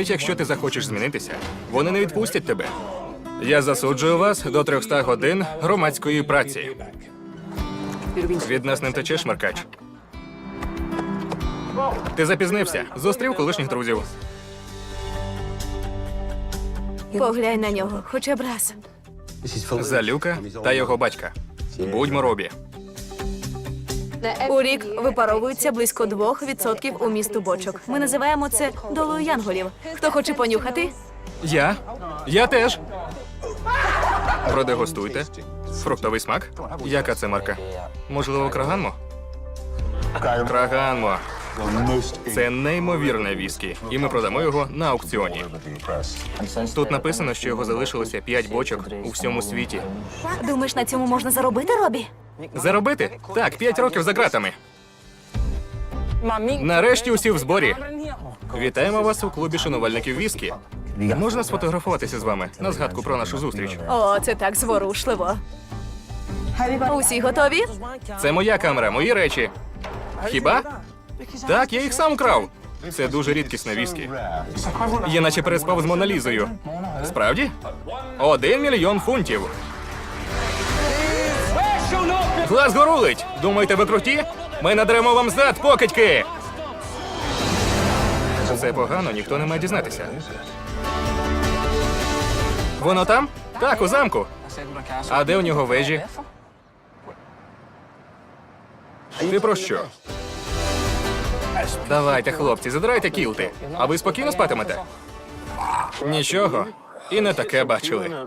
Навіть якщо ти захочеш змінитися, вони не відпустять тебе. Я засуджую вас до 300 годин громадської праці. Від нас не втечеш, Маркач. Ти запізнився. Зустрів колишніх друзів. Поглянь на нього, хоча б раз. За Люка та його батька. Будьмо робі. У рік випаровується близько 2% у місту бочок. Ми називаємо це долою янголів. Хто хоче понюхати? Я? Я теж. Продегустуйте. Фруктовий смак? Яка це марка? Можливо, краганмо? Краганмо. Це неймовірне віскі, і ми продамо його на аукціоні. Тут написано, що його залишилося 5 бочок у всьому світі. Думаєш, на цьому можна заробити, Робі? Заробити? Так, 5 років за ґратами. Нарешті усі в зборі. Вітаємо вас у клубі шанувальників віскі. Можна сфотографуватися з вами на згадку про нашу зустріч. О, це так зворушливо. Усі готові? Це моя камера, мої речі. Хіба? Так, я їх сам крав. Це дуже рідкісне віскі. Я наче переспав з Моналізою. Справді? Один мільйон фунтів. Глаз горулить! Думаєте, ви круті? Ми надремо вам зад, покидьки! Це погано, ніхто не має дізнатися. Воно там? Так, у замку. А де у нього вежі? Ти про що? Давайте, хлопці, задирайте кілти. А ви спокійно спатимете? Нічого. І не таке бачили.